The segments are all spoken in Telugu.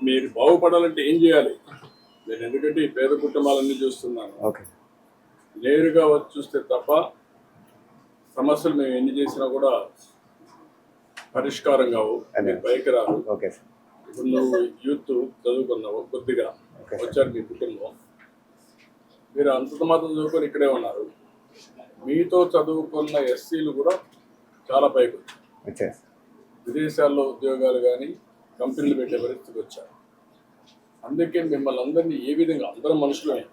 మీరు బాగుపడాలంటే ఏం చేయాలి? నేను ఎందుకంటే ఈ పేద కుటుంబాలన్నీ చూస్తున్నాను. నేరుగా వచ్చి చూస్తే తప్ప సమస్యలు మేము ఎన్ని చేసినా కూడా పరిష్కారం కావు. మీరు పైకి రాదు ఇప్పుడు నువ్వు యూత్ చదువుకున్నావు కొద్దిగా. వచ్చారు మీ కుటుంబం. మీరు అంతంత మాత్రం చదువుకొని ఇక్కడే ఉన్నారు. మీతో చదువుకున్న ఎస్సీలు కూడా చాలా పైకి వచ్చారు. విదేశాల్లో ఉద్యోగాలు కానీ కంపెనీలు పెట్టే పరిస్థితికి వచ్చారు. అందుకే మిమ్మల్ని అందరినీ ఏ విధంగా అందరం మనుషులమే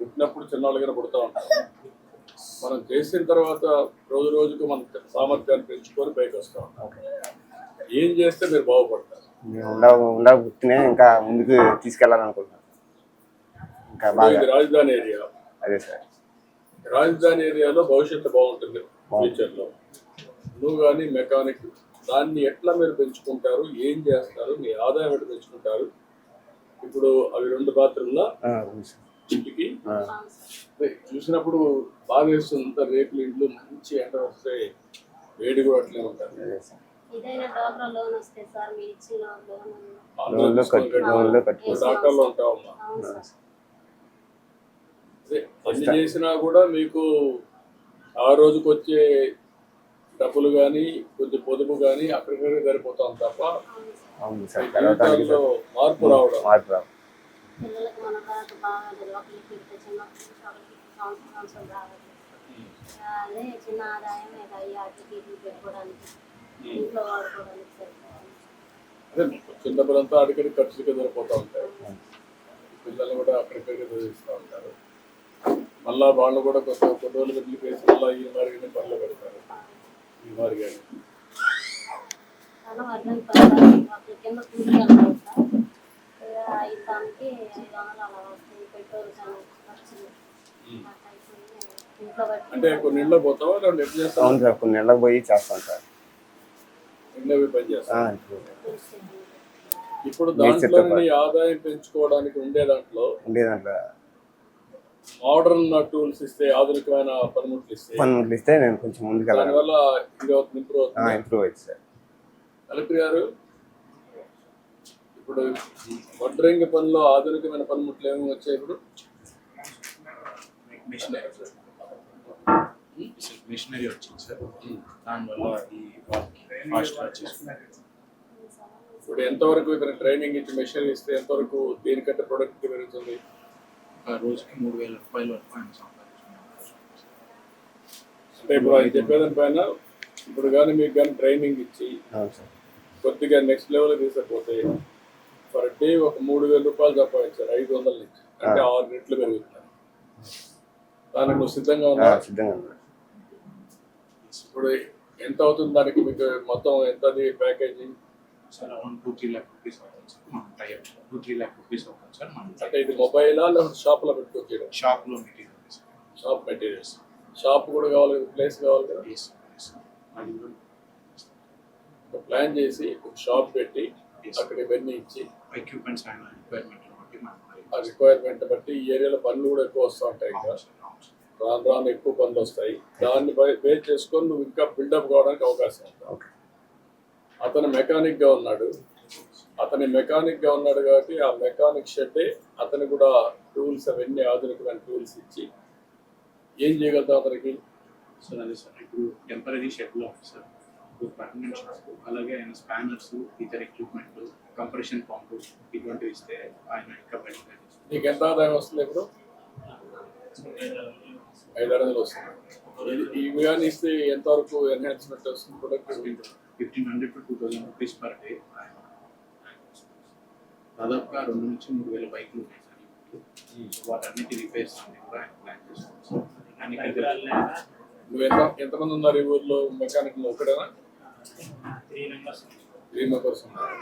పుట్టినప్పుడు చిన్నవాళ్ళుగా పుడతా ఉంటాం. మనం చేసిన తర్వాత రోజు రోజుకు మన సామర్థ్యాన్ని పెంచుకొని పైకి వస్తాం ఓకే ఏం చేస్తే మీరు బాగుపడతారు? ఉండ ఇంకా ముందుకు తీసుకెళ్ళాలనుకుంటున్నాం. ఇంకా బాగా ఇది రాజధాని ఏరియా. అదే సార్. రాజధాని ఏరియాలో భవిష్యత్తు బాగుంటుంది ఫ్యూచర్లో నువ్వు కానీ మెకానిక్ దాన్ని ఎట్లా మీరు పెంచుకుంటారు? ఏం చేస్తారు? మీ ఆదాయం ఎట్లా పెంచుకుంటారు? ఇప్పుడు అవి రెండు బాత్రూమ్ల. ఇంటికి? చూసినప్పుడు బాగా వేస్తుంది. అంతా రేకులు ఇండ్లు మంచి ఎండ వస్తే వేడి కూడా అట్లే నువ్వు డాక్టర్లో ఉంటావమ్మా. అన్ని చేసినా కూడా మీకు ఆ రోజుకి వచ్చే డబ్బులు కానీ కొంచెం పొదుపు కానీ అక్కడికక్కడ సరిపోతాం తప్ప అవును సార్ జీవితాల్లో మార్పు రావడం. మార్పు రావు పిల్లలకు మన తర్వాత బాగా ఒకరికి పెడితే చిన్న ఒకరికి సంవత్సరం సంవత్సరం రావాలి. అదే చిన్న ఆదాయం ఇక అయ్యి అటుకి ఇటుకి పెట్టుకోవడానికి ఇంట్లో వాడుకోవడానికి సరిపోతుంది అదే చిన్న డబ్బులంతా అడిగడి ఖర్చులకి సరిపోతూ ఉంటాయి. పిల్లలు కూడా అక్కడికక్కడ చదివిస్తూ ఉంటారు. మళ్ళా వాళ్ళు కూడా కొంత కొన్ని రోజులు వదిలి వేసి మళ్ళీ ఈ మారిగానే పనులు పెడతారు. కింద ఐదు వందలు అలా పెట్రోల్ అంటే కొన్ని ఇళ్ళకి పోతావా రెండు ఎట్లా చేస్తావు? అవును సార్ కొన్ని నెలలకు పోయి చేస్తాం సార్. ఇళ్ళవి పని ఇప్పుడు దాంట్లో ఆదాయం పెంచుకోవడానికి ఉండే దాంట్లో ఉండే దాంట్లో. మోడర్న్ టూల్స్ ఇస్తే ఆధునికమైన పనిముట్లు ఇస్తే పనులు ఇస్తే నేను కొంచెం ముందుకు దానివల్ల ఇది అవుతుంది ఇంప్రూవ్ అవుతుంది. ఇంప్రూవ్ అయింది సార్ కలెక్టర్ గారు ఇప్పుడు వడ్రంగి పనిలో ఆధునికమైన పనిముట్లు ఏమి వచ్చాయి ఇప్పుడు? మిషనరీ మిషనరీ వచ్చింది సార్. దానివల్ల ఈ ఫాస్ట్గా చేసుకున్నారు ఇప్పుడు ఎంతవరకు ఇతను ట్రైనింగ్ ఇచ్చి మెషిన్ ఇస్తే ఎంతవరకు దీనికంటే ప్రొడక్టివిటీ పెరుగుతుంది? రోజుకి మూడు వేల రూపాయల వరకు ఆయన అంటే ఇప్పుడు ఆయన చెప్పేదాని పైన ఇప్పుడు కానీ మీకు కానీ ట్రైనింగ్ ఇచ్చి కొద్దిగా నెక్స్ట్ లెవెల్ తీసుకపోతే పర్ డే ఒక మూడు వేల రూపాయలు సంపాదించారు ఐదు వందల నుంచి. అంటే ఆరు రెట్లు పెరుగుతున్నారు. దానికి నువ్వు సిద్ధంగా ఆ, ఉన్నా సిద్ధంగా ఇప్పుడు ఎంత అవుతుంది దానికి? మీకు మొత్తం ఎంత package sir around two three lakh rupees అవుతుంది సార్. మన type two three lakh rupees అవుతుంది సార్ మన అంటే ఇది మొబైలా లేకపోతే షాప్లో పెట్టుకోవచ్చు షాప్లో material sir. Shop materials shop కూడా కావాలి ప్లేస్ కావాలి కదా? ఒక ప్లాన్ చేసి ఒక షాప్ పెట్టి. అక్కడ ఇవన్నీ ఇచ్చి ఎక్విప్మెంట్స్ అండ్ రిక్వైర్మెంట్ బట్టి ఆ రిక్వైర్మెంట్ బట్టి ఈ ఏరియాలో పనులు కూడా ఎక్కువ వస్తూ ఉంటాయి రాను రాను ఎక్కువ పనులు వస్తాయి. దాన్ని బేస్ చేసుకొని నువ్వు ఇంకా బిల్డప్ కావడానికి అవకాశం ఓకే అతను మెకానిక్గా ఉన్నాడు. అతని మెకానిక్గా ఉన్నాడు కాబట్టి ఆ మెకానిక్ షెడ్డే అతను కూడా టూల్స్ అవన్నీ ఆధునికమైన టూల్స్ ఇచ్చి ఏం చేయగలుగుతాం అతనికి? సార్ అదే సార్. ఇప్పుడు టెంపరీ షెడ్లో సార్ ఇప్పుడు పర్మనెంట్ షాప్ అలాగే ఆయన స్పానర్స్ ఇతర ఎక్విప్మెంట్ కంప్రెషన్ పంపు ఇటువంటివి ఇస్తే ఆయన ఇంకా నీకు ఎంత ఆదాయం వస్తుంది ఇప్పుడు? ఐదు వందలు వస్తుంది. ఇవి కానీ ఇస్తే ఎంతవరకు ఎన్హాన్స్మెంట్ వస్తుంది productivity fifteen hundred to two thousand rupees per day దాదాపుగా రెండు నుంచి మూడు వేల బైకులు ఉన్నాయి సార్. ఊళ్ళో. వాటన్నిటి రిపేర్స్ అన్ని కూడా ఆయన ప్లాన్ చేస్తున్నాం ఎంతమంది ఉన్నారు ఈ ఊర్లో? మెకానిక్ ఒకడేనా త్రీ మెంబర్స్ త్రీ మెంబర్స్ ఉన్నారు.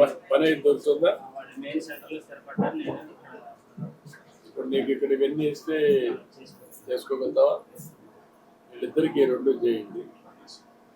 ప- పని అయితే దొరుకుతుందా? వాడి మెయిన్ సెంటర్లో స్థిరపడ్డారు నేను ఇప్పుడు నీకు ఇక్కడ ఇవన్నీ ఇస్తే చేసుకోగలుగుతావా? వీళ్ళిద్దరికి రెండు చేయండి.